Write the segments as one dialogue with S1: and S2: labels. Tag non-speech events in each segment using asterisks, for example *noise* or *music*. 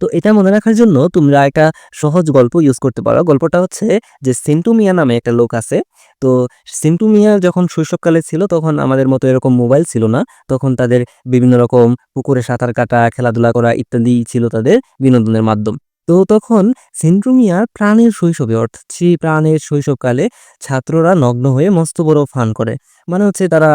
S1: তো এটা মনে রাখার জন্য তোমরা একটা সহজ গল্প ইউজ করতে পারো। গল্পটা হচ্ছে যে সিন্টু মিয়া নামে একটা লোক আছে। তো সিন্টু মিয়া যখন শৈশবকালে ছিল তখন আমাদের মতো এরকম মোবাইল ছিল না। তখন তাদের বিভিন্ন রকম পুকুরে সাঁতার কাটা, খেলাধুলা করা ইত্যাদি ছিল তাদের বিনোদনের মাধ্যম। তো তখন সিন্টু মিয়ার প্রাণের শৈশবে, অর্থাৎ সেই প্রাণের শৈশবকালে ছাত্ররা নগ্ন হয়ে মস্ত বড় ফান করে। মানে হচ্ছে তারা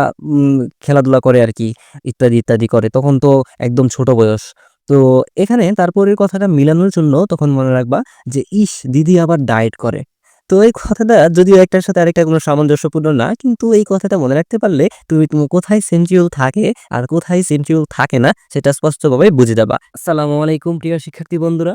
S1: খেলাধুলা করে আর কি, ইত্যাদি ইত্যাদি করে। তখন তো একদম ছোট বয়স। তো এখানে তারপরের কথাটা মিলানোর জন্য তখন মনে রাখবা যে ইস দিদি আবার ডায়েট করে। তো এই কথাটা যদিও একটার সাথে আরেকটা কোনো সামঞ্জস্যপূর্ণ না, কিন্তু এই কথাটা মনে রাখতে পারলে তুমি তুমি কোথায় সেন্ট্রিউল থাকে আর কোথায় সেন্ট্রিউল থাকে না, সেটা স্পষ্টভাবে বুঝে যাবা। আসসালামু আলাইকুম প্রিয় শিক্ষার্থী বন্ধুরা।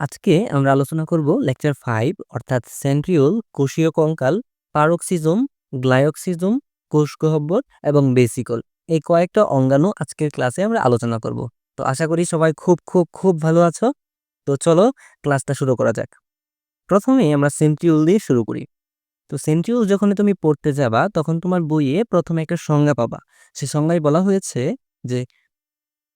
S1: আজকে আমরা আলোচনা করব লেকচার ফাইভ অর্থাৎ সেন্ট্রিওল কোষীয় কঙ্কাল পারক্সিজম গ্লায়োক্সিজম কোষ গহ্বর এবং বেসিকল এই কয়েকটা অঙ্গাণু আজকের ক্লাসে আমরা আলোচনা করব। তো আশা করি সবাই খুব খুব খুব ভালো আছো। তো চলো ক্লাসটা শুরু করা যাক। প্রথমে আমরা সেন্ট্রিওল দিয়ে শুরু করি। তো সেন্ট্রিওল যখন তুমি পড়তে যাবা, তখন তোমার বইয়ে প্রথমে একটা সংজ্ঞা পাবা। সে সংজ্ঞায় বলা হয়েছে যে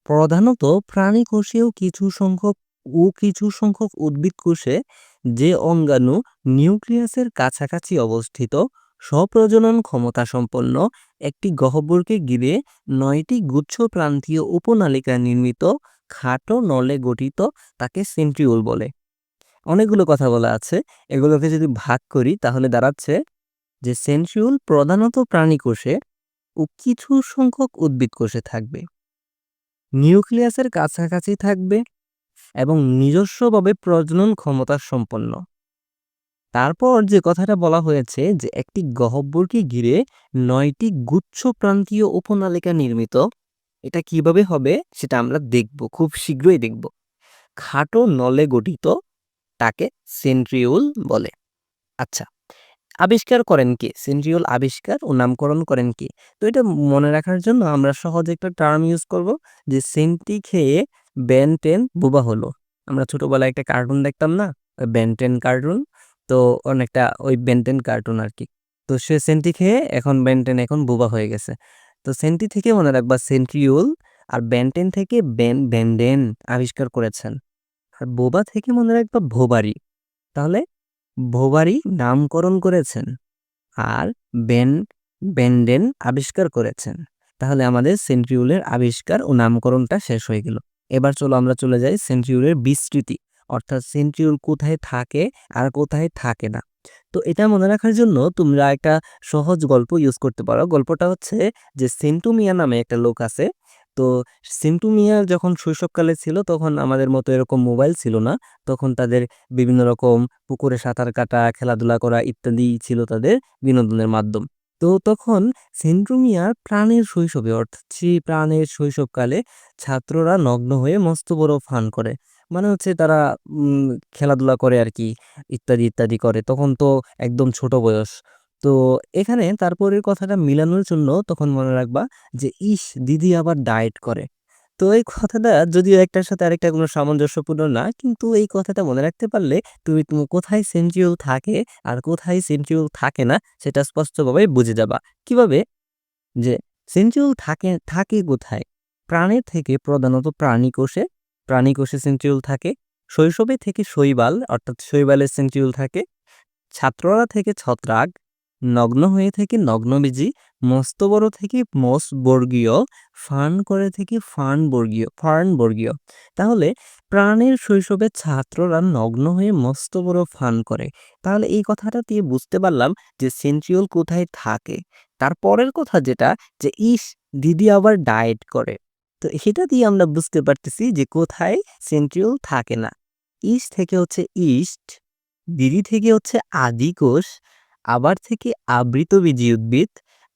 S1: প্রধানত প্রাণী কোষেও কিছু সংখ্যক ও কিছু সংখ্যক উদ্ভিদ কোষে যে অঙ্গাণু নিউক্লিয়াসের কাছাকাছি অবস্থিত স্বপ্রজনন ক্ষমতা সম্পন্ন একটি গহ্বরকে ঘিরে নয়টি গুচ্ছ প্রান্তীয় উপনালিকা নির্মিত খাটো নলে গঠিত তাকে সেন্ট্রিওল বলে। অনেকগুলো কথা বলা আছে, এগুলোকে যদি ভাগ করি তাহলে দাঁড়াচ্ছে যে সেন্ট্রিওল প্রধানত প্রাণী কোষে ও কিছু সংখ্যক উদ্ভিদ কোষে থাকবে। নিউক্লিয়াসের কাছাকাছি থাকবে এবং নিজস্বভাবে প্রজনন ক্ষমতা সম্পন্ন। তারপর যে কথাটা বলা হয়েছে যে একটি গহ্বরকে ঘিরে নয়টি গুচ্ছ প্রান্তীয় উপনালিকা নির্মিত, এটা কীভাবে হবে সেটা আমরা দেখব, খুব শীঘ্রই দেখব। খাটো নলে গঠিত তাকে সেন্ট্রিওল বলে। আচ্ছা আবিষ্কার করেন কে? সেন্ট্রিওল আবিষ্কার ও নামকরণ করেন কে? তো এটা মনে রাখার জন্য আমরা সহজ একটা টার্ম ইউজ করব যে সেন্টি খেয়ে বেনটেন বোবা হলো। আমরা ছোটোবেলায় একটা কার্টুন দেখতাম না? Ben Ten cartoon. তো অনেকটা ওই বেনটেন কার্টুন আর কি তো সে সেন্টি খেয়ে এখন বেনটেন এখন বোবা হয়ে গেছে। তো সেন্টি থেকে মনে রাখবা সেন্ট্রিওল আর বেনটেন থেকে বেন বেন্ডেন আবিষ্কার করেছেন। আর বোবা থেকে মনে রাখবা ভোবারি। তাহলে ভোবারি নামকরণ করেছেন আর বেন বেন্ডেন আবিষ্কার করেছেন। তাহলে আমাদের সেন্ট্রিউলের আবিষ্কার ও নামকরণটা শেষ হয়ে গেল। এবার চলো আমরা চলে যাই সেন্ট্রিউলের বিস্তৃতি। অর্থাৎ সেন্ট্রিউল কোথায় থাকে আর কোথায় থাকে না। তো এটা মনে রাখার জন্য তোমরা একটা সহজ গল্প ইউজ করতে পারো। গল্পটা হচ্ছে যে সেন্টুমিয়া নামে একটা লোক আছে। তো সিন্টু মিয়া যখন শৈশবকালে ছিল তখন আমাদের মতো এরকম মোবাইল ছিল না। তখন তাদের বিভিন্ন রকম পুকুরে সাঁতার কাটা, খেলাধুলা করা ইত্যাদি ছিল তাদের বিনোদনের মাধ্যম। তো তখন সেন্টু মিয়ার প্রাণের শৈশবে, অর্থাৎ সেই প্রাণের শৈশবকালে ছাত্ররা নগ্ন হয়ে মস্ত বড় ফান করে। মানে হচ্ছে তারা খেলাধুলা করে আর কি ইত্যাদি ইত্যাদি করে। তখন তো একদম ছোট বয়স। তো এখানে তারপরের কথাটা মিলানোর জন্য তখন মনে রাখবা যে, ইস, দিদি আবার ডায়েট করে। তো এই কথাটা যদিও একটার সাথে আরেকটা কোনো সামঞ্জস্যপূর্ণ না, কিন্তু এই কথাটা মনে রাখতে পারলে তুমি তুমি কোথায় সেন্ট্রিওল থাকে আর কোথায় সেন্ট্রিওল থাকে না, সেটা স্পষ্টভাবে বুঝে যাবা। কীভাবে? যে, সেন্ট্রিওল থাকে থাকে কোথায়? প্রাণের থেকে প্রধানত প্রাণী কোষে প্রাণী কোষে সেন্ট্রিওল থাকে, শৈশবে থেকে শৈবাল, অর্থাৎ শৈবালের সেন্ট্রিওল থাকে, ছাত্ররা থেকে ছত্রাক, নগ্ন হয়ে থেকে নগ্নবীজি, মস্ত বড় থেকে মস বর্গীয় ফান করে থেকে ফান বর্গীয়, ফার্ন বর্গীয়। তাহলে প্রাণের শৈশবে ছাত্ররা নগ্ন হয়ে মস্ত বড় ফান করে। তাহলে এই কথাটা দিয়ে বুঝতে পারলাম যে সেন্ট্রিওল কোথায় থাকে। তারপরের কথা যেটা যে ইস, দিদি আবার ডায়েট করে। তো সেটা দিয়ে আমরা বুঝতে পারতেছি যে কোথায় সেন্ট্রিওল থাকে না। ইস্ট থেকে হচ্ছে ইস্ট দিদি থেকে হচ্ছে আদি কোষ, আবার থেকে আবৃত আবৃতবীজী উদ্ভিদ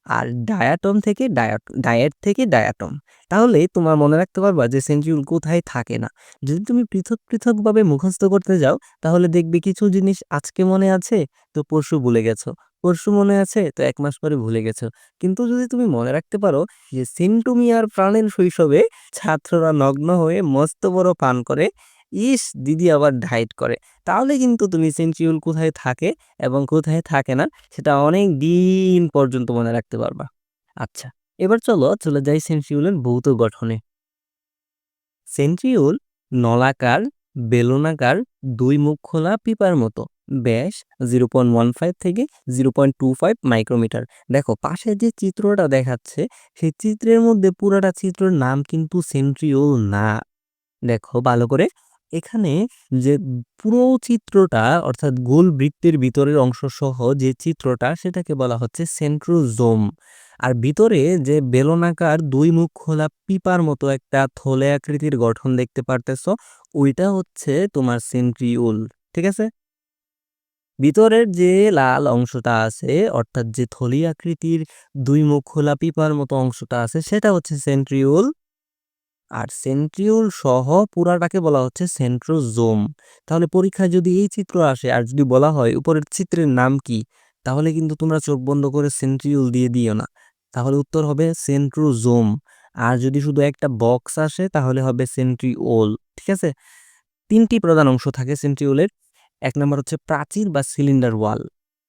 S1: আর ডায়াটম থেকে ডায়াট ডায়েট থেকে ডায়াটম তাহলে তোমার মনে রাখতে পারবা যে সেন্ট্রিউল কোথায় থাকে না। যদি তুমি পৃথক পৃথকভাবে মুখস্থ করতে যাও, তাহলে দেখবে কিছু জিনিস আজকে মনে আছে, তো পরশু ভুলে গেছো। পরশু মনে আছে, তো এক মাস পরে ভুলে গেছো। কিন্তু যদি তুমি মনে রাখতে পারো যে সেন্টুমিয়ার প্রাণের শৈশবে ছাত্ররা নগ্ন হয়ে মস্ত বড় পান করে ইস, দিদি আবার ডায়েট করে। তাহলে কিন্তু তুমি সেন্ট্রিউল কোথায় থাকে এবং কোথায় থাকে না, সেটা অনেক দিন পর্যন্ত মনে রাখতে পারবা। আচ্ছা এবার চলো, চলে যাই সেন্ট্রিউলের ভৌত গঠনে। সেন্ট্রিউল নলাকার, বেলনাকার, দুই মুখ খোলা পিপার মতো। ব্যাস, জিরো পয়েন্ট ওয়ান ফাইভ থেকে zero point two five micrometre. দেখো, পাশে যে চিত্রটা দেখাচ্ছে, সেই চিত্রের মধ্যে পুরাটা চিত্রের নাম কিন্তু সেন্ট্রিওল না। দেখো, ভালো করে এখানে যে পুরো চিত্রটা, অর্থাৎ গোল বৃত্তের ভিতরের অংশ সহ যে চিত্রটা, সেটাকে বলা হচ্ছে সেন্ট্রোজোম। আর ভিতরে যে বেলনাকার দুই মুখ খোলা পিপার মতো একটা থলে আকৃতির গঠন দেখতে পারতেছো, ওইটা হচ্ছে তোমার সেন্ট্রিউল ঠিক আছে? ভিতরের যে লাল অংশটা আছে, অর্থাৎ যে থলি আকৃতির দুই মুখ খোলা পিপার মতো অংশটা আছে, সেটা হচ্ছে সেন্ট্রিওল। আর সেন্ট্রিওল সহ পুরাটাকে বলা হচ্ছে সেন্ট্রোজোম তাহলে পরীক্ষায় যদি এই চিত্র আসে আর যদি বলা হয় উপরের চিত্রের নাম কি, তাহলে কিন্তু তোমরা চোখ বন্ধ করে সেন্ট্রিওল দিয়ে দিও না। তাহলে উত্তর হবে সেন্ট্রোজোম আর যদি শুধু একটা বক্স আসে, তাহলে হবে সেন্ট্রিওল ঠিক আছে? তিনটি প্রধান অংশ থাকে সেন্ট্রিওলের এক নম্বর হচ্ছে প্রাচীর বা সিলিন্ডার ওয়াল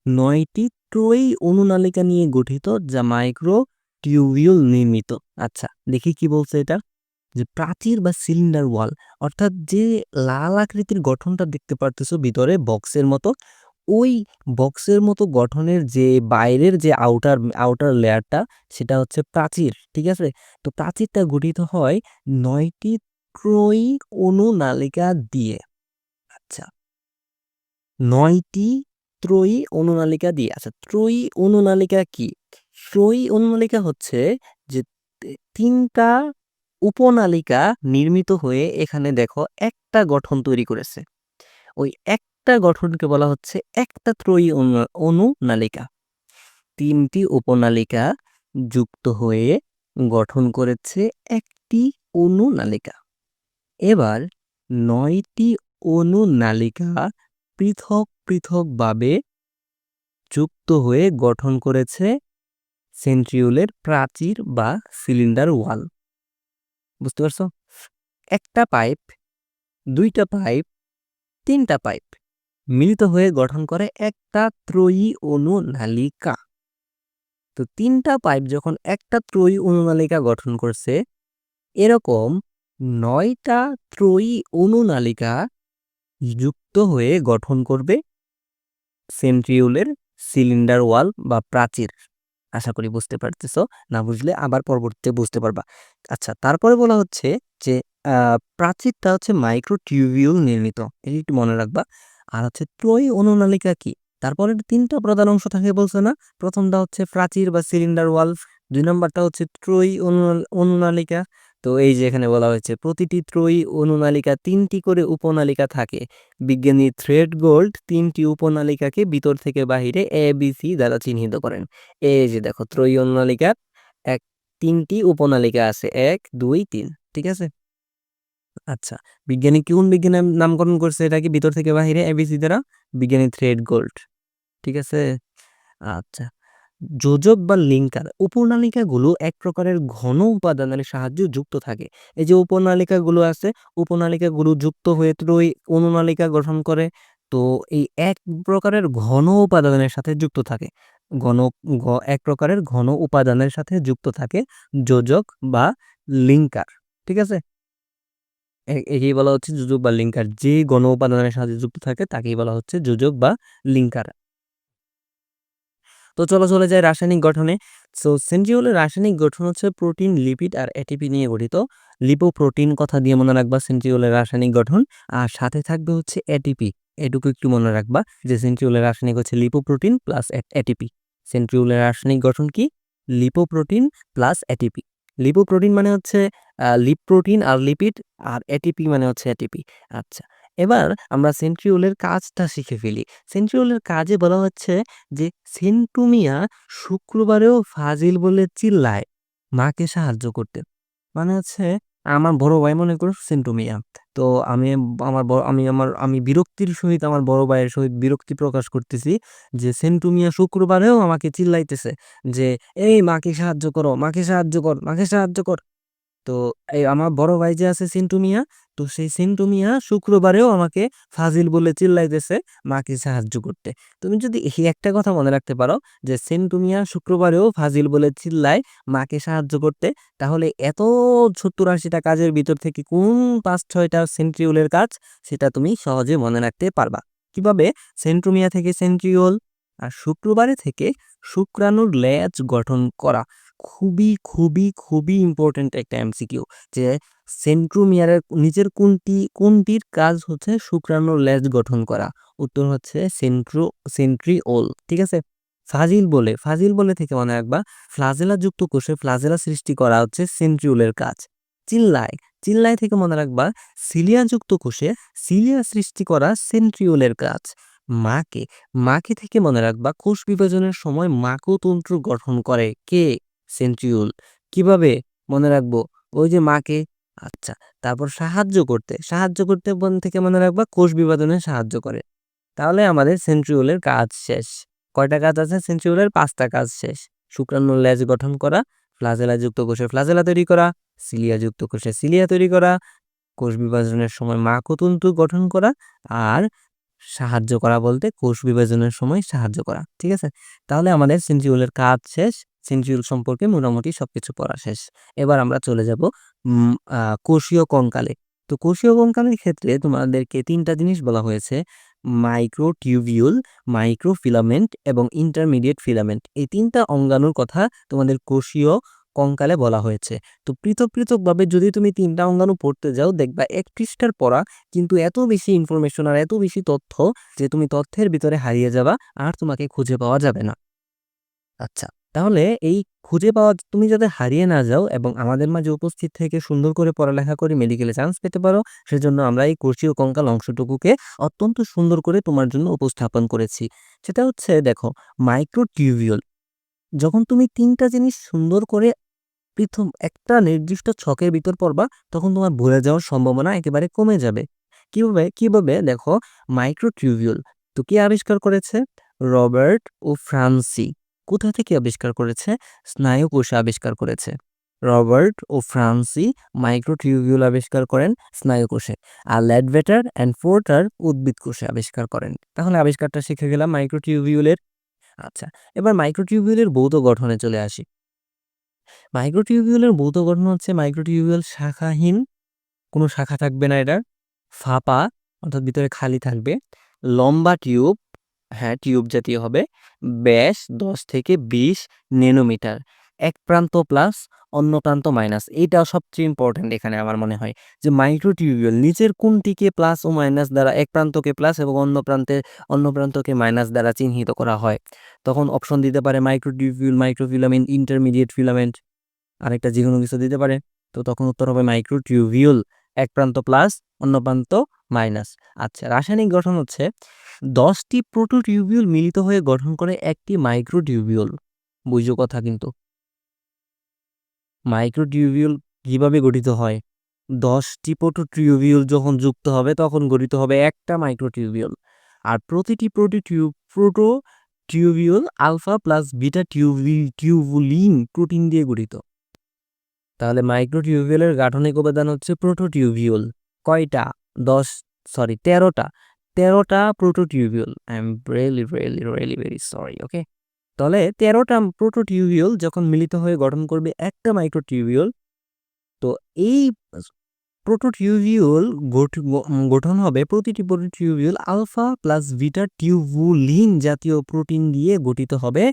S1: নয়টি ট্রই অনুনালিকা নিয়ে গঠিত যা মাইক্রো টিউবিউল নির্মিত। আচ্ছা দেখি কি বলছে এটা। যে প্রাচীর বা সিলিন্ডার ওয়াল অর্থাৎ যে লাল আকৃতির গঠনটা দেখতে পারতেছো ভিতরে বক্সের মতো, ওই বক্সের মতো গঠনের যে বাইরের যে আউটার আউটার লেয়ারটা সেটা হচ্ছে প্রাচীর, ঠিক আছে? তো প্রাচীরটা গঠিত হয় নয়টি ত্রয়ী অনুনালিকা দিয়ে। আচ্ছা। নয়টি ত্রয়ী অনুনালিকা দিয়ে। আচ্ছা ত্রয়ী অনুনালিকা কি? ত্রয়ী অনুনালিকা হচ্ছে যে তিনটা উপনালিকা নির্মিত হয়ে এখানে দেখো একটা গঠন তৈরি করেছে। ওই একটা গঠনকে বলা হচ্ছে একটা ত্রয়ী অনুনালিকা। তিনটি উপনালিকা যুক্ত হয়ে গঠন করেছে একটি অনুনালিকা। এবার নয়টি অনুনালিকা পৃথক পৃথকভাবে যুক্ত হয়ে গঠন করেছে সেন্ট্রিওলের প্রাচীর বা সিলিন্ডার ওয়াল। বুঝতে পারছ? একটা পাইপ, দুইটা পাইপ, তিনটা পাইপ মিলিত হয়ে গঠন করে একটা ত্রয়ী অনুনালিকা তো তিনটা পাইপ যখন একটা ত্রয়ী অনুনালিকা গঠন করছে, এরকম নয়টা ত্রয়ী অনুনালিকা যুক্ত হয়ে গঠন করবে সেন্ট্রিউলের সিলিন্ডার ওয়াল বা প্রাচীর। আশা করি বুঝতে পারতেছ। না বুঝলে আবার পরবর্তীতে বুঝতে পারবা। আচ্ছা তারপরে বলা হচ্ছে যে প্রাচীরটা হচ্ছে মাইক্রো টিউবিউল নির্মিত। এটি একটু মনে রাখবা। আর হচ্ছে ত্রয়ী অনুনালিকা কি? তারপরে তিনটা প্রধান অংশ থাকে বলছে না? প্রথমটা হচ্ছে প্রাচীর বা সিলিন্ডার ওয়াল দুই নম্বরটা হচ্ছে ত্রয়ী অনুনালিকা। তো এই যে এখানে বলা হয়েছে, প্রতিটি ত্রয়ী অনুনালিকা তিনটি করে উপনালিকা থাকে। বিজ্ঞানী থ্রেড গোল্ড তিনটি উপনালিকাকে ভিতর থেকে বাহিরে এ বি সি দ্বারা চিহ্নিত করেন। এই যে দেখো, ত্রয়ী অনুনালিকা, এক, তিনটি উপনালিকা আছে। এক, দুই, তিন, ঠিক আছে? আচ্ছা বিজ্ঞানী কোন বিজ্ঞানের নামকরণ করছে এটা কি ভিতর থেকে বাহিরে এ এবিসি দ্বারা? বিজ্ঞানী থ্রেড গোল্ড, ঠিক আছে? আচ্ছা যোজক বা লিঙ্কার উপনালিকাগুলো এক প্রকারের ঘন উপাদানের সাহায্যে যুক্ত থাকে। এই যে উপনালিকাগুলো আছে, উপনালিকাগুলো যুক্ত হয়ে ত্রয়ী অনুনালিকা গঠন করে, তো এই এক প্রকারের ঘন উপাদানের সাথে যুক্ত থাকে। ঘন এক প্রকারের ঘন উপাদানের সাথে যুক্ত থাকে যোজক বা লিঙ্কার, ঠিক আছে? একেই বলা হচ্ছে যোজক বা লিঙ্কার। যে গণ উপাদানের সাথে যুক্ত থাকে, তাকেই বলা হচ্ছে যোজক বা লিঙ্কার। তো চলো, চলে যায় রাসায়নিক গঠনে। সো সেন্ট্রিওলের রাসায়নিক গঠন হচ্ছে প্রোটিন লিপিড আর এটিপি নিয়ে গঠিত। লিপোপ্রোটিন কথা দিয়ে মনে রাখবা সেন্ট্রিওলের রাসায়নিক গঠন। আর সাথে থাকবে হচ্ছে এটিপি এটুকু একটু মনে রাখবা যে সেন্ট্রিওলের রাসায়নিক হচ্ছে লিপোপ্রোটিন প্লাস এটিপি সেন্ট্রিওলের রাসায়নিক গঠন কি? লিপোপ্রোটিন প্লাস এটিপি লিপোপ্রোটিন মানে হচ্ছে লিপ প্রোটিন আর লিপিড আর এটিপি মানে হচ্ছে এটিপি আচ্ছা এবার আমরা সেন্ট্রিওলের কাজটা শিখে ফেলি। সেন্ট্রিওলের কাজে বলা হচ্ছে যে সেন্টুমিয়া শুক্রবারেও ফাজিল বলে চিল্লায় মাকে সাহায্য করতে। মানে হচ্ছে, আমার বড় ভাই মনে করো সেন্টুমিয়া তো আমি আমার আমি আমার, আমি বিরক্তির সহিত আমার বড় ভাইয়ের সহিত বিরক্তি প্রকাশ করতেছি যে সেন্টুমিয়া শুক্রবারেও আমাকে চিল্লাইতেছে যে, এই মাকে সাহায্য করো, মাকে সাহায্য কর, মাকে সাহায্য কর। তো এই আমার বড় ভাই যে আছে সিন্টু মিয়া তো সেই সিন্টু মিয়া শুক্রবারেও আমাকে ফাজিল বলে চিল্লাইতেছে মাকে সাহায্য করতে। তুমি যদি এই একটা কথা মনে রাখতে পারো যে সিন্টু মিয়া শুক্রবারেও ফাজিল বলে চিল্লায় মাকে সাহায্য করতে, তাহলে এত সত্তর আশিটা কাজের ভিতর থেকে কোন পাঁচ ছয়টা সেন্ট্রিওলের কাজ সেটা তুমি সহজে মনে রাখতে পারবা। কীভাবে? সেন্ট্রোমিয়া থেকে সেন্ট্রিওল আর শুক্রবারে থেকে শুক্রাণুর লেজ গঠন করা খুবই খুবই খুবই ইম্পর্টেন্ট একটা এমসিকিউ যে সেন্ট্রোমিয়ারের নিচের কোনটি, কোনটির কাজ হচ্ছে শুক্রাণুর লেজ গঠন করা। উত্তর হচ্ছে সেন্ট্রো সেন্ট্রিওল ঠিক আছে? ফাজিল বলে ফাজিল বলে থেকে মনে রাখবা, ফ্লাজেলা যুক্ত কোষে ফ্লাজেলা সৃষ্টি করা হচ্ছে সেন্ট্রিওলের কাজ। চিল্লায় চিল্লায় থেকে মনে রাখবা, সিলিয়া যুক্ত কোষে সিলিয়া সৃষ্টি করা সেন্ট্রিওলের কাজ। মাকে মাকে থেকে মনে রাখবা কোষ বিভাজনের সময় মাকতন্ত্র গঠন করে কে? সেন্ট্রিওল। কীভাবে? মনে রাখব, ওই যে মাকে আচ্ছা তারপর সাহায্য করতে সাহায্য করতে বন থেকে মনে রাখবা কোষ বিভাজনে সাহায্য করে। তাহলে আমাদের সেন্ট্রিওলের কাজ শেষ। কয়টা কাজ আছে? সেন্ট্রিওলের পাঁচটা কাজ শেষ। শুক্রাণুর লেজ গঠন করা, ফ্লাজেলা যুক্ত কোষে ফ্লাজেলা তৈরি করা, সিলিয়া যুক্ত কোষে সিলিয়া তৈরি করা, কোষ বিভাজনের সময় মাকতন্তু গঠন করা, আর সাহায্য করা বলতে কোষ বিভাজনের সময় সাহায্য করা, ঠিক আছে? তাহলে আমাদের সেন্ট্রিওলের কাজ শেষ সেন্ট্রিওল সম্পর্কে মোটামুটি সবকিছু পড়া শেষ। এবার আমরা চলে যাব কোষীয় কঙ্কালে। তো কোষীয় কঙ্কালের ক্ষেত্রে তোমাদেরকে তিনটা জিনিস বলা হয়েছে, মাইক্রোটিউবিউল, মাইক্রোফিলামেন্ট এবং ইন্টারমিডিয়েট ফিলামেন্ট। এই তিনটা অঙ্গাণুর কথা তোমাদের কোষীয় কঙ্কালে বলা হয়েছে। তো পৃথক পৃথকভাবে যদি তুমি তিনটা অঙ্গাণু পড়তে যাও, দেখবা এক পৃষ্ঠার পড়া কিন্তু এত বেশি ইনফরমেশন আর এত বেশি তথ্য যে তুমি তথ্যের ভিতরে হারিয়ে যাবা আর তোমাকে খুঁজে পাওয়া যাবে না। আচ্ছা তাহলে এই খুঁজে পাওয়া তুমি যাতে হারিয়ে না যাও এবং আমাদের মাঝে উপস্থিত থেকে সুন্দর করে পড়ালেখা করে মেডিকেলে চান্স পেতে পারো, সেজন্য আমরা এই কোষীয় কঙ্কাল অংশটুকুকে অত্যন্ত সুন্দর করে তোমার জন্য উপস্থাপন করেছি। সেটা হচ্ছে, দেখো মাইক্রো মাইক্রোটিউবিউল যখন তুমি তিনটা জিনিস সুন্দর করে প্রথম একটা নির্দিষ্ট ছকের ভিতর পড়বা, তখন তোমার ভুলে যাওয়ার সম্ভাবনা একেবারে কমে যাবে। কীভাবে? কীভাবে? দেখো মাইক্রোটিউবিউল তো কি আবিষ্কার করেছে? রবার্ট ও ফ্রান্সি। কোথা থেকে আবিষ্কার করেছে? স্নায়ু কোষে আবিষ্কার করেছে। রবার্ট ও ফ্রান্সি মাইক্রোটিউবিউল আবিষ্কার করেন স্নায়ু কোষে আর ল্যাডভেটার অ্যান্ড ফোর্টার উদ্ভিদ কোষে আবিষ্কার করেন। তাহলে আবিষ্কারটা শিখে গেলাম মাইক্রোটিউবিউলের আচ্ছা এবার মাইক্রোটিউবিউলের ভৌত গঠনে চলে আসি। মাইক্রোটিউবিউলের ভৌত গঠন হচ্ছে মাইক্রোটিউবিউল শাখাহীন। কোনো শাখা থাকবে না এটার ফাঁপা, অর্থাৎ ভিতরে খালি থাকবে। লম্বা টিউব হ্যাঁ টিউব জাতীয় হবে। ব্যাস দশ থেকে বিশ নেনোমিটার এক প্রান্ত প্লাস, অন্য প্রান্ত মাইনাস। এইটা সবচেয়ে ইম্পর্টেন্ট এখানে আমার মনে হয় যে মাইক্রোটিউবিউল নিচের কোনটিকে প্লাস ও মাইনাস দ্বারা এক প্রান্তকে প্লাস এবং অন্য প্রান্তে, অন্য প্রান্তকে মাইনাস দ্বারা চিহ্নিত করা হয়। তখন অপশন দিতে পারে মাইক্রোটিউবিউল মাইক্রোফিলামেন্ট ইন্টারমিডিয়েট ফিলামেন্ট আরেকটা যে কোনো কিছু দিতে পারে। তো তখন উত্তর হবে মাইক্রোটিউবিউল এক প্রান্ত প্লাস অন্য প্রান্ত মাইনাস আচ্ছা রাসায়নিক গঠন হচ্ছে দশটি প্রোটোটিউবিউল মিলিত হয়ে গঠন করে একটি মাইক্রোটিউবিউল বুঝো কথা কিন্তু। মাইক্রোটিউবিউল কীভাবে গঠিত হয়? দশটি প্রোটোটিউবিউল যখন যুক্ত হবে, তখন গঠিত হবে একটা মাইক্রোটিউবিউল আর প্রতিটি প্রোটোটিউব proto tubule alpha plus beta টিউবি টিউবুলিন প্রোটিন দিয়ে গঠিত। তাহলে মাইক্রোটিউবিউলের গাঠনিক উপাদান হচ্ছে প্রোটোটিউবিউল কয়টা? দশ, সরি, তেরোটা। তেরোটা prototubule I am really really really very sorry okay তাহলে তেরোটা প্রোটোটিউবিউল যখন মিলিত হয়ে গঠন করবে একটা মাইক্রোটিউবিউল তো এই প্রোটোটিউবিউল গঠন হবে প্রতিটি prototubule alpha plus beta tubulin জাতীয় প্রোটিন দিয়ে গঠিত হবে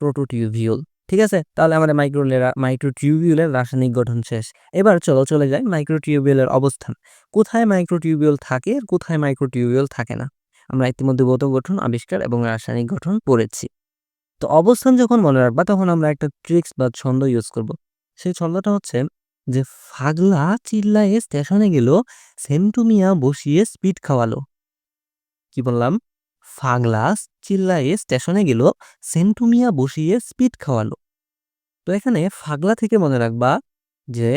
S1: প্রোটোটিউবিউল ঠিক আছে? তাহলে আমাদের মাইক্রোলেরা মাইক্রোটিউবিউলের রাসায়নিক গঠন শেষ। এবার চলো, চলে যাই মাইক্রোটিউবিউলের অবস্থান। কোথায় মাইক্রোটিউবিউল থাকে আর কোথায় মাইক্রোটিউবিউল থাকে না? আমরা ইতিমধ্যে ভৌত গঠন, আবিষ্কার এবং রাসায়নিক গঠন পড়েছি। তো অবস্থান যখন মনে রাখবা, তখন আমরা একটা ট্রিক্স বা ছন্দ ইউজ করব। সেই ছন্দটা হচ্ছে যে ফাগলা চিল্লায়ে স্টেশনে গেল, সেন্টুমিয়া বসিয়ে স্পিড খাওয়ালো। কি বললাম? ফাগলা চিল্লায়ে স্টেশনে গেল, সেন্টুমিয়া বসিয়ে স্পিড খাওয়ালো। তো এখানে ফাগলা থেকে মনে রাখবা যে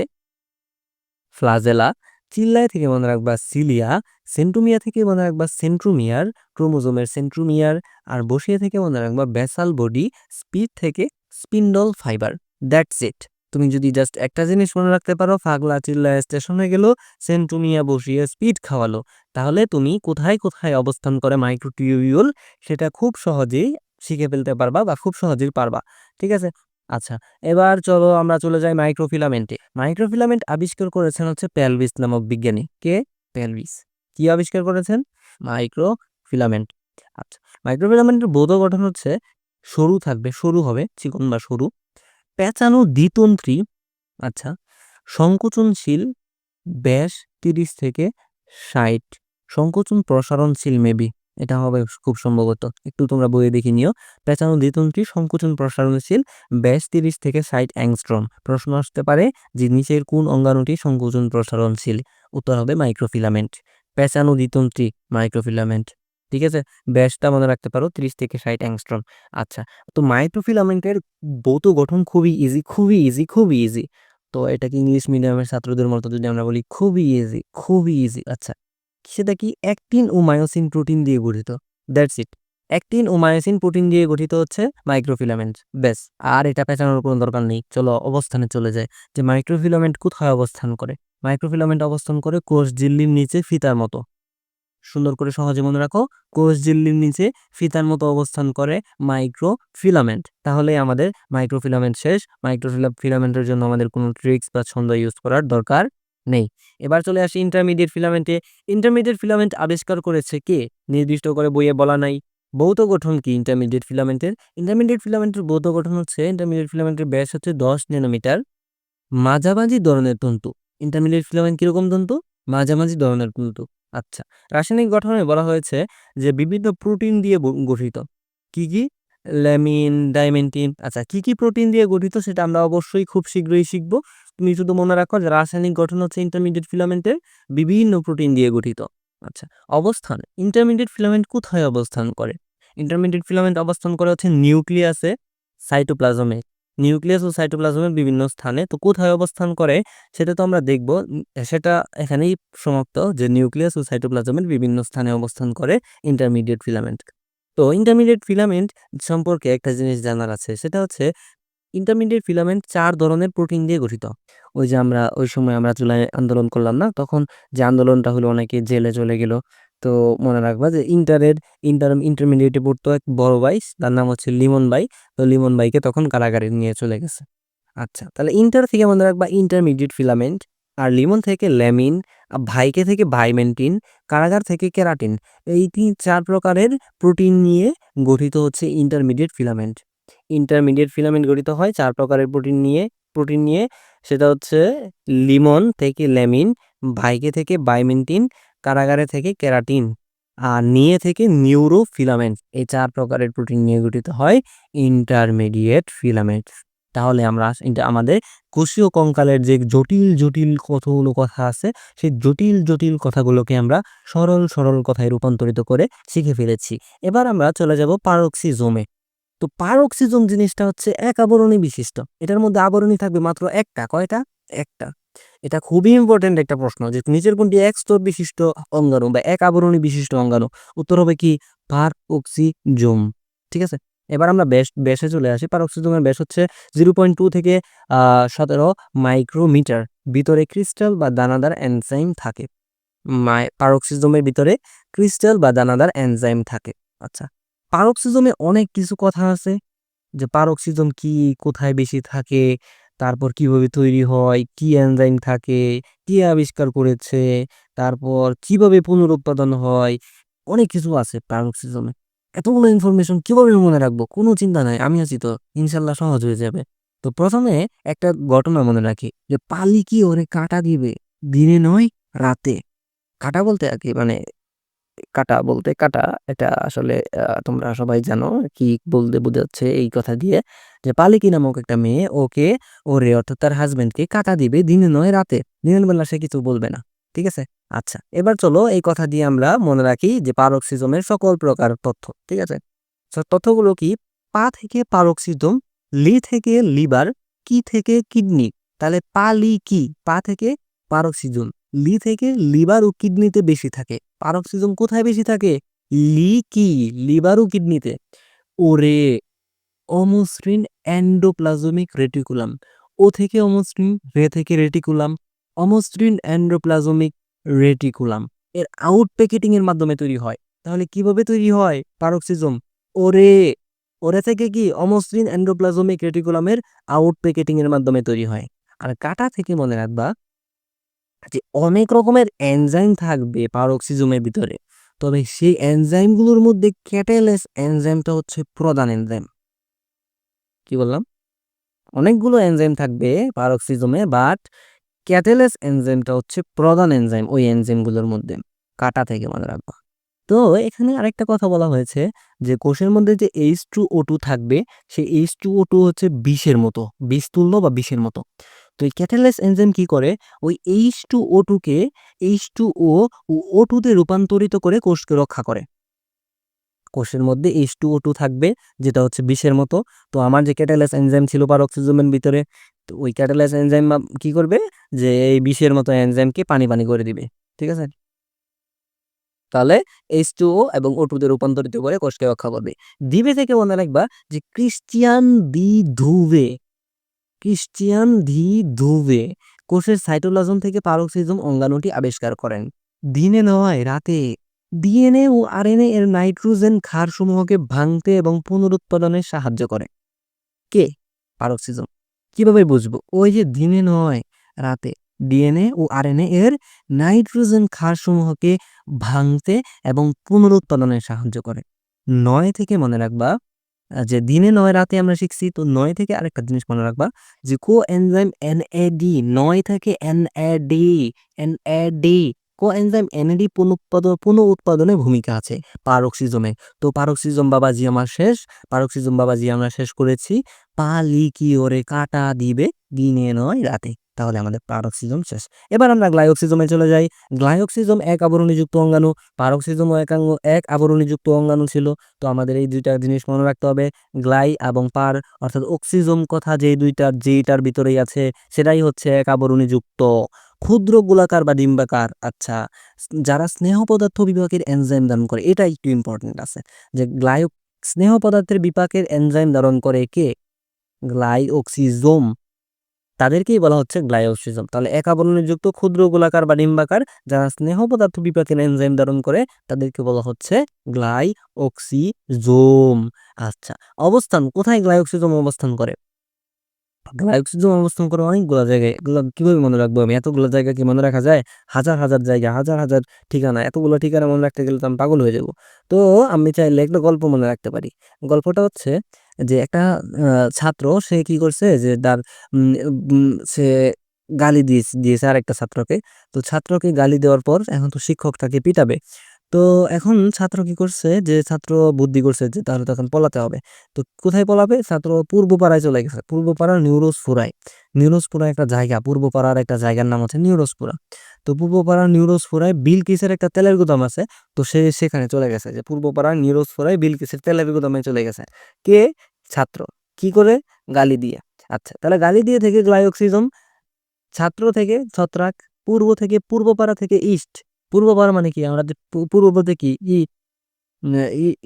S1: ফ্লাজেলা, চিল্লায় থেকে মনে রাখবা সিলিয়া সেন্টুমিয়া থেকে মনে রাখবা সেন্ট্রোমিয়ার, ক্রোমোজোমের সেন্ট্রোমিয়ার, আর বসিয়ে থেকে মনে রাখবা ব্যাসাল বডি, স্পিড থেকে স্পিন্ডল ফাইবার। That's it. তুমি যদি জাস্ট একটা জিনিস মনে রাখতে পারো, ফাগলা চিল্লায় স্টেশনে গেল সেন্টুমিয়া বসিয়ে স্পিড খাওয়ালো, তাহলে তুমি কোথায় কোথায় অবস্থান করে মাইক্রোটিউবিউল, সেটা খুব সহজেই শিখে ফেলতে পারবা বা খুব সহজেই পারবা। ঠিক আছে? আচ্ছা এবার চলো আমরা চলে যাই মাইক্রোফিলামেন্টে। মাইক্রোফিলামেন্ট আবিষ্কার করেছেন হচ্ছে প্যালভিস নামক বিজ্ঞানী। কে? প্যালভিস কি আবিষ্কার করেছেন? মাইক্রোফিলামেন্ট। আচ্ছা মাইক্রোফিলামেন্টের বোধ গঠন হচ্ছে সরু থাকবে, সরু হবে, চিকন বা সরু। পেঁচানো দ্বিতন্ত্রী আচ্ছা সংকোচনশীল ব্যাস তিরিশ থেকে ষাট। সংকোচন প্রসারণশীল মেবি এটা হবে খুব সম্ভবত। একটু তোমরা বইয়ে দেখে নিও। পেঁচানো দ্বিতন্ত্রী সংকোচন প্রসারণশীল ব্যাস তিরিশ থেকে ষাট অ্যাংস্ট্রম। প্রশ্ন আসতে পারে যে নিচের কোন অঙ্গাণুটি সংকোচন প্রসারণশীল? উত্তর হবে মাইক্রোফিলামেন্ট। পেঁচানো দ্বিতন্ত্রী মাইক্রোফিলামেন্ট। ঠিক আছে? ব্যাসটা মনে রাখতে পারো তিরিশ থেকে ষাট অ্যাংস্ট্রম। আচ্ছা তো মাইক্রোফিলামেন্টের ভৌত গঠন খুবই ইজি খুবই ইজি খুবই ইজি তো এটাকে ইংলিশ মিডিয়ামের ছাত্রদের মতো যদি আমরা বলি, খুবই ইজি খুবই ইজি আচ্ছা সেটা কি অ্যাক্টিন ও মায়োসিন প্রোটিন দিয়ে গঠিত। That's it. অ্যাক্টিন ও মায়োসিন প্রোটিন দিয়ে গঠিত হচ্ছে মাইক্রোফিলামেন্ট। ব্যাস, আর এটা পেঁচানোর কোনো দরকার নেই। চলো অবস্থানে চলে যায় যে মাইক্রোফিলামেন্ট কোথায় অবস্থান করে? মাইক্রোফিলামেন্ট অবস্থান করে কোষ ঝিল্লির নিচে ফিতার মতো। সুন্দর করে সহজে মনে রাখো, কোষ ঝিল্লির নিচে ফিতার মতো অবস্থান করে মাইক্রোফিলামেন্ট। তাহলে আমাদের মাইক্রোফিলামেন্ট শেষ। মাইক্রোফিলা, ফিলামেন্টের জন্য আমাদের কোনো ট্রিক্স বা ছন্দ ইউজ করার দরকার নেই। এবার চলে আসি ইন্টারমিডিয়েট ফিলামেন্টে ইন্টারমিডিয়েট ফিলামেন্ট আবিষ্কার করেছে কে? নির্দিষ্ট করে বইয়ে বলা নাই। ভৌত গঠন কি ইন্টারমিডিয়েট ফিলামেন্টের ইন্টারমিডিয়েট ফিলামেন্টের ভৌত গঠন হচ্ছে ইন্টারমিডিয়েট ফিলামেন্টের ব্যাস হচ্ছে দশ ন্যানোমিটার মাঝামাঝি ধরনের তন্তু। ইন্টারমিডিয়েট ফিলামেন্ট কীরকম তন্তু? মাঝামাঝি ধরনের তন্তু। আচ্ছা রাসায়নিক গঠনে বলা হয়েছে যে, বিভিন্ন প্রোটিন দিয়ে গঠিত। কি কি? ল্যামিন, ডাইমেন্টিন আচ্ছা কি কি প্রোটিন দিয়ে গঠিত সেটা আমরা অবশ্যই খুব শীঘ্রই শিখব। তুমি শুধু মনে রাখো যে রাসায়নিক গঠন হচ্ছে ইন্টারমিডিয়েট ফিলামেন্টের বিভিন্ন প্রোটিন দিয়ে গঠিত। আচ্ছা অবস্থান ইন্টারমিডিয়েট ফিলামেন্ট কোথায় অবস্থান করে? ইন্টারমিডিয়েট ফিলামেন্ট অবস্থান করে হচ্ছে নিউক্লিয়াসে সাইটোপ্লাজমে নিউক্লিয়াস ও সাইটোপ্লাজমের বিভিন্ন স্থানে, তো কোথায় অবস্থান করে সেটা তো আমরা দেখব। সেটা এখানেই সমাপ্ত যে নিউক্লিয়াস ও সাইটোপ্লাজমের বিভিন্ন স্থানে অবস্থান করে ইন্টারমিডিয়েট ফিলামেন্ট তো ইন্টারমিডিয়েট ফিলামেন্ট সম্পর্কে একটা জিনিস জানার আছে, সেটা হচ্ছে ইন্টারমিডিয়েট ফিলামেন্ট চার ধরনের প্রোটিন দিয়ে গঠিত। ওই যে আমরা, ওই সময় আমরা চুলায় আন্দোলন করলাম না, তখন যে আন্দোলনটা হলো অনেকে জেলে চলে গেল। তো মনে রাখবা যে ইন্টারের ইন্টার ইন্টারমিডিয়েটে পড়তো এক বড় ভাই, তার নাম হচ্ছে লিমন ভাই। তো লিমন ভাইকে তখন কারাগারে নিয়ে চলে গেছে। আচ্ছা তাহলে ইন্টার থেকে মনে রাখবা ইন্টারমিডিয়েট ফিলামেন্ট আর লিমন থেকে ল্যামিন ভাইকে থেকে ভাইমেন্টিন, কারাগার থেকে কেরাটিন। এই তিন, চার প্রকারের প্রোটিন নিয়ে গঠিত হচ্ছে ইন্টারমিডিয়েট ফিলামেন্ট। ইন্টারমিডিয়েট ফিলামেন্ট গঠিত হয় চার প্রকারের প্রোটিন নিয়ে। প্রোটিন নিয়ে সেটা হচ্ছে লিমন থেকে ল্যামিন, ভাইকে থেকে বাইমেন্টিন কারাগারে থেকে কেরাটিন, আর নিয়ে থেকে নিউরো ফিলামেন্ট এই চার প্রকারের প্রোটিন নিয়ে গঠিত হয় ইন্টারমিডিয়েট ফিলামেন্ট। তাহলে আমরা এটা আমাদের কোষীয় কঙ্কালের যে জটিল জটিল কতগুলো কথা আছে, সেই জটিল জটিল কথাগুলোকে আমরা সরল সরল কথায় রূপান্তরিত করে শিখে ফেলেছি। এবার আমরা চলে যাব পারক্সিজোমে তো পারক্সিজোম জিনিসটা হচ্ছে এক আবরণী বিশিষ্ট। এটার মধ্যে আবরণী থাকবে মাত্র একটা। কয়টা? একটা। এটা খুবই ইম্পর্টেন্ট একটা প্রশ্ন যে নিচের কোনটি এক স্তর বিশিষ্ট অঙ্গাণু বা এক আবরণী বিশিষ্ট অঙ্গাণু? উত্তর হবে কি? পারক্সিজোম ঠিক আছে? এবার আমরা ব্যাস ব্যাসে চলে আসি। পারক্সিজোমের ব্যাস হচ্ছে জিরো পয়েন্ট টু থেকে সতেরো মাইক্রোমিটার। ভিতরে ক্রিস্টাল বা দানাদার এনজাইম থাকে। পারক্সিজোমের ভিতরে ক্রিস্টাল বা দানাদার এনজাইম থাকে। আচ্ছা পারক্সিজমে অনেক কিছু কথা আছে। যে পারক্সিজম কি, কোথায় বেশি থাকে, তারপর কীভাবে তৈরি হয়, কি এনজাইম থাকে, কে আবিষ্কার করেছে, তারপর কীভাবে পুনরুৎপাদন হয়, অনেক কিছু আছে পারক্সিজমে। এতগুলো ইনফরমেশন কীভাবে মনে রাখব? কোনো চিন্তা নাই, আমি আছি তো। ইনশাল্লাহ সহজ হয়ে যাবে। তো প্রথমে একটা ঘটনা মনে রাখি যে পালি কি ওরে কাটা দিবে? দিনে নয়, রাতে। কাটা বলতে আর কি মানে কাটা বলতে কাটা, এটা আসলে তোমরা সবাই জানো, কি বলতে বোঝাচ্ছে এই কথা দিয়ে যে পালিকি নামক একটা মেয়ে ওকে, ওরে অর্থাৎ তার হাজবেন্ডকে কাটা দিবে দিনে নয়, রাতে। দিনের বেলা সে কিছু বলবে না, ঠিক আছে? আচ্ছা এবার চলো এই কথা দিয়ে আমরা মনে রাখি যে পারক্সিজমের সকল প্রকার তথ্য, ঠিক আছে? তথ্যগুলো কি? পা থেকে পারক্সিজম লি থেকে লিভার, কি থেকে কিডনি? তাহলে পা, লি কি? পা থেকে পারক্সিজম লি থেকে লিভার ও কিডনিতে বেশি থাকে। পারক্সিজম কোথায় বেশি থাকে? লি কি? লিভার ও কিডনিতে। ওরে, অমসৃণ এন্ডোপ্লাজমিক রেটিকুলাম ও থেকে অমসৃণ, রে থেকে রেটিকুলাম অমসৃণ অ্যান্ড্রোপ্লাজমিক রেটিকুলাম এর আউট প্যাকেটিং এর মাধ্যমে তৈরি হয়। তাহলে কীভাবে তৈরি হয়? পারক্সিজম ওরে ওরে থেকে কি অমসৃণ অ্যান্ড্রোপ্লাজমিক রেটিকুলামের আউট প্যাকেটিং এর মাধ্যমে তৈরি হয়? আর কাটা থেকে মনে রাখবা যে অনেক রকমের এনজাইম থাকবে পারক্সিজমের ভিতরে। তবে সেই এনজাইমগুলোর মধ্যে ক্যাটালেস এনজাইমটা হচ্ছে প্রধান এনজাইম কি বললাম? অনেকগুলো এনজাইম থাকবে পারক্সিজমে বাট ক্যাটালেস এনজাইমটা হচ্ছে প্রধান এনজাইম ওই এনজাইমগুলোর মধ্যে, কাটা থেকে মনে রাখবা তো এখানে আরেকটা কথা বলা হয়েছে যে কোষের মধ্যে যে এইচ টু ও টু থাকবে, সেই এইচ টু ও টু হচ্ছে বিষের মতো বিষ তুল্য বা বিষের মতো। তো এই ক্যাটালেস এনজাইম কি করে? ওই এইচ টু ও টুকে এইচ টু ও ও টুতে রূপান্তরিত করে কোষকে রক্ষা করে। কোষের মধ্যে এইচ টু ও টু থাকবে, যেটা হচ্ছে বিষের মতো। তো আমার যে ক্যাটালেস এনজাইম ছিল পারক্সিজমের ভিতরে, তো ওই ক্যাটালেস এনজাইম কি করবে? যে এই বিষের মতো এনজাইমকে পানি পানি করে দিবে, ঠিক আছে? তাহলে এইচ টু ও এবং ও টুতে রূপান্তরিত করে কোষকে রক্ষা করবে। দিবে থেকে মনে রাখবা যে ক্রিস্টিয়ান দি ধুবে ক্রিস্টিয়ান দি ধুবে কোষের সাইটোপ্লাজম থেকে পারক্সিজম অঙ্গাণুটি আবিষ্কার করেন। দিনে নয়, রাতে। ডিএনএ ও আরএনএ এর নাইট্রোজেন ক্ষারসমূহকে ভাঙতে এবং পুনরুৎপাদনে সাহায্য করে। কে? পারক্সিজম। কীভাবে বুঝব? ওই যে দিনে নয়, রাতে। ডিএনএ ও আরএনএ এর নাইট্রোজেন ক্ষারসমূহকে ভাঙতে এবং পুনরুৎপাদনে সাহায্য করে। নয় থেকে মনে রাখবা, যে দিনে নয়, রাতে আমরা শিখছি, তো নয় থেকে আরেকটা জিনিস মনে রাখবা, যে কো এনজাইম এনএডি নয় থেকে NAD NAD coenzyme NAD পুনঃ উৎপাদনে ভূমিকা আছে পারক্সিজমে। তো পারক্সিজম বাবাজি আমার শেষ, পারক্সিজম বাবাজি আমরা শেষ করেছি। পালি কি ওরে কাটা দিবে দিনে নয় রাতে। তাহলে আমাদের পারক্সিজম শেষ। এবার আমরা গ্লাইওক্সিজমে চলে যাই। গ্লাইওক্সিজম এক আবরণীযুক্ত অঙ্গাণু, পারক্সিজম এক আঙ্গ- এক আবরণীযুক্ত অঙ্গাণু ছিল। তো আমাদের এই দুইটা জিনিস মনে রাখতে হবে, গ্লাই এবং পার, অর্থাৎ অক্সিজম কথা যে দুইটার, যেইটার ভিতরেই আছে, সেটাই হচ্ছে এক আবরণীযুক্ত। ক্ষুদ্র গোলাকার বা ডিম্বাকার আচ্ছা যারা স্নেহ পদার্থ বিভাগের এনজাইম ধারণ করে, এটা একটু ইম্পর্টেন্ট আছে, যে গ্লাইও স্নেহ পদার্থের বিপাকের এনজাইম ধারণ করে কে? গ্লাইওক্সিজোম তাদেরকেই বলা হচ্ছে গ্লাইওক্সিজম তাহলে এক আবরণযুক্ত ক্ষুদ্র গোলাকার বা ডিম্বাকার, যারা স্নেহ পদার্থ বিপাকের এনজাইম ধারণ করে, তাদেরকে বলা হচ্ছে গ্লাইওক্সিজোম আচ্ছা অবস্থান, কোথায় গ্লাইওক্সিজম অবস্থান করে? গ্লাইওক্সিজম অবস্থান করে অনেকগুলো জায়গায় এগুলো কীভাবে মনে রাখব আমি? এতগুলো জায়গা কি মনে রাখা যায়? হাজার হাজার জায়গা, হাজার হাজার ঠিকানা, এতগুলো ঠিকানা মনে রাখতে গেলে তো আমি পাগল হয়ে যাব। তো আমি চাইলে একটা গল্প মনে রাখতে পারি। গল্পটা হচ্ছে যে একটা ছাত্র, সে কি করছে যে তার সে গালি দিয়েছে দিয়েছে আর একটা ছাত্রকে। তো ছাত্রকে গালি দেওয়ার পর এখন তো শিক্ষক তাকে পিটাবে। তো এখন ছাত্র কি করছে? যে ছাত্র বুদ্ধি করছে যে তাহলে তখন পলাতে হবে। তো কোথায় পলাবে? ছাত্র পূর্ব পাড়ায় চলে গেছে। পূর্ব পাড়ার নিউরোসপুরায় নিউরোসপুরা একটা জায়গা পূর্ব পাড়ার একটা জায়গার নাম হচ্ছে নিউরোসপুরা তো পূর্ব পাড়ার নিউরোসপুরায় বিলকিসের একটা তেলের গুদাম আছে? তো সে সেখানে চলে গেছে। যে পূর্ব পাড়ার নিউরোসপুরায় বিলকিসের তেলের গুদামে চলে গেছে। কে? ছাত্র। কি করে? গালি দিয়ে। আচ্ছা তাহলে গালি দিয়ে থেকে গ্লাইওক্সিজম ছাত্র থেকে ছত্রাক, পূর্ব থেকে পূর্বপাড়া থেকে ইস্ট পূর্বপাড়া মানে কি? আমরা পূর্ব বলতে কি? ই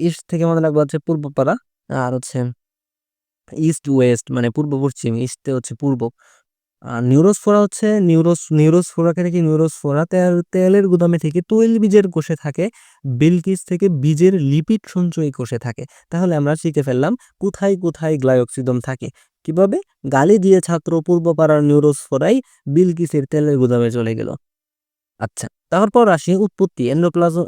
S1: ইস্ট থেকে মনে রাখব হচ্ছে পূর্বপাড়া আর হচ্ছে ইস্ট ওয়েস্ট মানে পূর্ব পশ্চিম ইস্টে হচ্ছে পূর্ব। আর নিউরোস্ফোরা হচ্ছে নিউরোস নিউরোস্ফোরাকে থেকে নিউরোস্ফোরা তেল, তেলের গুদামে থেকে তৈল বীজের কোষে থাকে, বিলকিস থেকে বীজের লিপিড সঞ্চয়ী কোষে থাকে। তাহলে আমরা শিখে ফেললাম কোথায় কোথায় গ্লাইওক্সিদম থাকে? কীভাবে? গালি দিয়ে ছাত্র পূর্বপাড়ার নিউরোস্ফোরাই বিলকিসের তেলের গুদামে চলে গেল। আচ্ছা তারপর আসি উৎপত্তি এন্ডোপ্লাজম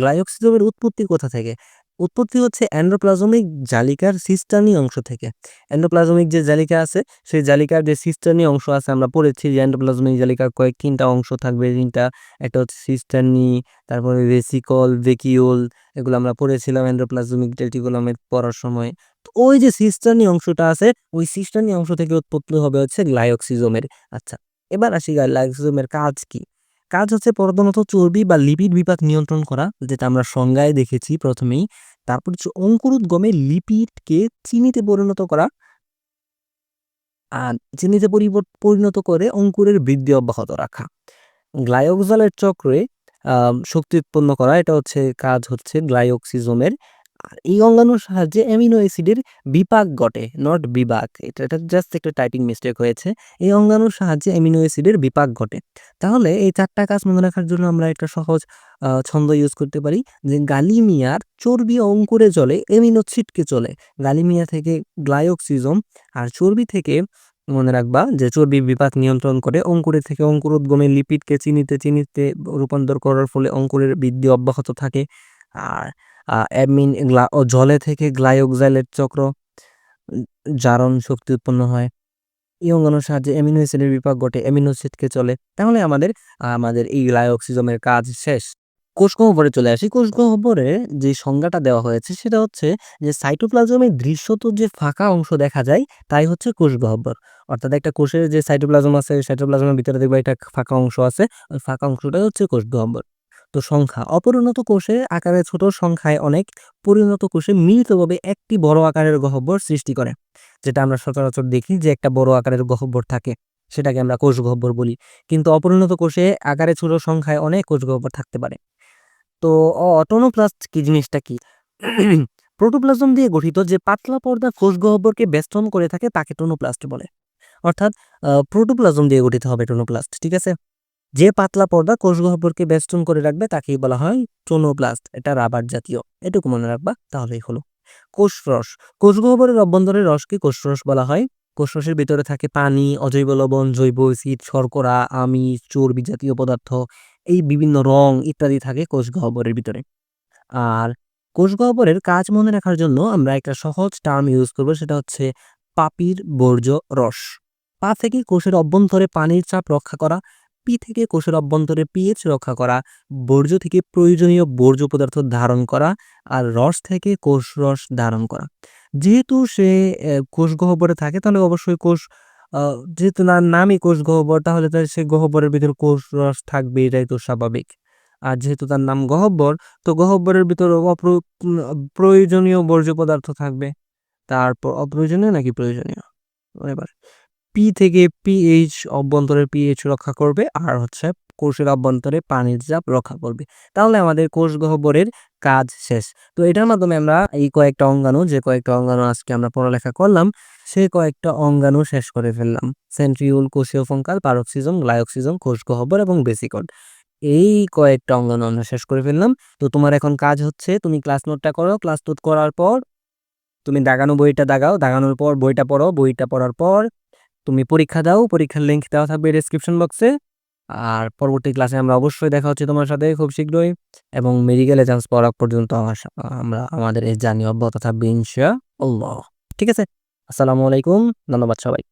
S1: গ্লাইওক্সিজমের উৎপত্তি কোথা থেকে? উৎপত্তি হচ্ছে অ্যান্ড্রোপ্লাজমিক জালিকার সিস্টানি অংশ থেকে। এন্ডোপ্লাজমিক যে জালিকা আছে, সেই জালিকার যে সিস্টানি অংশ আছে, আমরা পড়েছি যে এন্ডোপ্লাজমিক জালিকার কয়েক তিনটা অংশ থাকবে, তিনটা। একটা হচ্ছে সিস্টানি, তারপরে ভেসিকল ভেকিউল এগুলো আমরা পড়েছিলাম অ্যান্ড্রোপ্লাজমিক রেটিকুলামের পড়ার সময়। তো ওই যে সিস্টানি অংশটা আছে, ওই সিস্টানি অংশ থেকে উৎপত্তি হবে হচ্ছে গ্লাইওক্সিজমের আচ্ছা এবার আসি গ্লাইওক্সিজমের কাজ কি? কাজ হচ্ছে প্রধানত চর্বি বা লিপিড বিপাক নিয়ন্ত্রণ করা, যেটা আমরা সংজ্ঞায় দেখেছি প্রথমেই। তারপর হচ্ছে অঙ্কুরোদ্গমে লিপিডকে চিনিতে পরিণত করা আর চিনিতে পরিণত করে অঙ্কুরের বৃদ্ধি অব্যাহত রাখা। গ্লাইওক্সালের চক্রে শক্তি উৎপন্ন করা, এটা হচ্ছে কাজ হচ্ছে গ্লাইওক্সিজমের আর এই অঙ্গাণুর সাহায্যে অ্যামিনো অ্যাসিডের বিপাক ঘটে, নট বিভাগ। এটা এটা জাস্ট একটা টাইপিং মিস্টেক হয়েছে। এই অঙ্গাণুর সাহায্যে অ্যামিনো অ্যাসিডের বিপাক ঘটে। তাহলে এই ৪ টা কাজ মনে রাখার জন্য আমরা একটা সহজ ছন্দ ইউজ করতে পারি যে গালিমিয়ার চর্বি অঙ্কুরে চলে, অ্যামিনো ছিটকে চলে। গালিমিয়া থেকে গ্লাইওক্সিজম আর চর্বি থেকে মনে রাখবা যে চর্বি বিপাক নিয়ন্ত্রণ করে। অঙ্কুরে থেকে অঙ্কুরোদ্গমে লিপিডকে চিনিতে, চিনিতে রূপান্তর করার ফলে অঙ্কুরের বৃদ্ধি অব্যাহত থাকে। আর অ্যামিন জলে থেকে গ্লাইওক্সাইলের চক্র জারণ শক্তি উৎপন্ন হয়। এই অঙ্গাণুর সাহায্যে অ্যামিনো অ্যাসিডের বিপাক ঘটে, অ্যামিনো চলে। তাহলে আমাদের আমাদের এই গ্লাইওক্সিজমের কাজ শেষ। কোষগহ্বরে চলে আসি। কোষগহ্বরে যে সংজ্ঞাটা দেওয়া হয়েছে সেটা হচ্ছে যে সাইটোপ্লাজমের দৃশ্যত যে ফাঁকা অংশ দেখা যায় তাই হচ্ছে কোষগহ্বর। অর্থাৎ একটা কোষের যে সাইটোপ্লাজম আছে, সাইটোপ্লাজমের ভিতরে দেখবা একটা ফাঁকা অংশ আছে। ওই ফাঁকা অংশটাই হচ্ছে কোষগহ্বর। তো সংখ্যা, অপরিণত কোষে আকারে ছোট, সংখ্যায় অনেক। পরিণত কোষে মিলিতভাবে একটি বড় আকারের গহ্বর সৃষ্টি করে। যেটা আমরা সচরাচর দেখি যে একটা বড় আকারের গহ্বর থাকে। সেটাকে আমরা কোষ কোষগহ্বর বলি। কিন্তু অপরিণত কোষে আকারে ছোট, সংখ্যায় অনেক কোষ কোষগহ্বর থাকতে পারে। তো অটোনোপ্লাস্ট কি জিনিসটা কি? *clears throat* প্রোটোপ্লাজম দিয়ে গঠিত যে পাতলা পর্দা কোষগহ্বরকে বেষ্টন করে থাকে তাকে টোনোপ্লাস্ট বলে। অর্থাৎ প্রোটোপ্লাজম দিয়ে গঠিত হবে টোনোপ্লাস্ট। ঠিক আছে? যে পাতলা পর্দা কোষগহ্বরকে বেষ্টন করে রাখবে তাকেই বলা হয় টোনোপ্লাস্ট। এটা রাবার জাতীয়। এটুকু মনে রাখবা তাহলেই হলো। কোষরস, কোষগহ্বরের অভ্যন্তরের রসকে কোষরস বলা হয়। কোষরসের ভিতরে থাকে পানি, অজৈব লবণ, জৈব অ্যাসিড, শর্করা, আমিষ, চর্বি জাতীয় পদার্থ, এই বিভিন্ন রং ইত্যাদি থাকে কোষগহ্বরের ভিতরে। আর কোষগহ্বরের কাজ মনে রাখার জন্য আমরা একটা সহজ টার্ম ইউজ করব সেটা হচ্ছে পাপির বর্জ্য রস। পা থেকে কোষের অভ্যন্তরে পানির চাপ রক্ষা করা, পি থেকে কোষের অভ্যন্তরে পিএইচ রক্ষা করা, বর্জ্য থেকে প্রয়োজনীয় বর্জ্য পদার্থ ধারণ করা আর রস থেকে কোষরস ধারণ করা। যেহেতু সে এ কোষগহ্বরে থাকে তাহলে অবশ্যই কোষ যেহেতু তার নামই কোষগহ্বর তাহলে তার সে গহ্বরের ভিতরে কোষরস থাকবে এটাই তো স্বাভাবিক। আর যেহেতু তার নাম গহ্বর তো গহ্বরের ভিতরে প্রয়োজনীয় বর্জ্য পদার্থ থাকবে। তারপর অপ্রয়োজনীয় নাকি প্রয়োজনীয়? এবার পি থেকে পিএইচ অভ্যন্তরের পিএইচ রক্ষা করবে আর হচ্ছে কোষের অভ্যন্তরে পানির চাপ রক্ষা করবে। তাহলে আমাদের কোষগহ্বরের কাজ শেষ। তো এটার মাধ্যমে আমরা এই কয়েকটা অঙ্গাণু যে কয়েকটা অঙ্গাণু আজকে আমরা পড়ালেখা করলাম সে কয়েকটা অঙ্গাণু শেষ করে ফেললাম। সেন্ট্রিউল কোষীয় ফঙ্কাল, পারোক্সিজম, গ্লাইওক্সিজম, কোষগহ্বর এবং বেসিকল। এই কয়েকটা অঙ্গাণু আমরা শেষ করে ফেললাম। তো তোমার এখন কাজ হচ্ছে তুমি ক্লাস নোটটা করো। ক্লাস নোট করার পর তুমি দাগানো বইটা দাগাও। দাগানোর পর বইটা পড়ো। বইটা পড়ার পর তুমি পরীক্ষা দাও। পরীক্ষার লিঙ্ক দেওয়া থাকবে ডিসক্রিপশন বক্সে। আর পরবর্তী ক্লাসে আমরা অবশ্যই দেখা হচ্ছে তোমার সাথে খুব শীঘ্রই এবং মেডিকেলে চান্স পড়া পর্যন্ত আমার আমাদের এই জার্নি অব্যাহত থাকবে, ইনশাআল্লাহ। ঠিক আছে? আসসালামু আলাইকুম। ধন্যবাদ সবাই।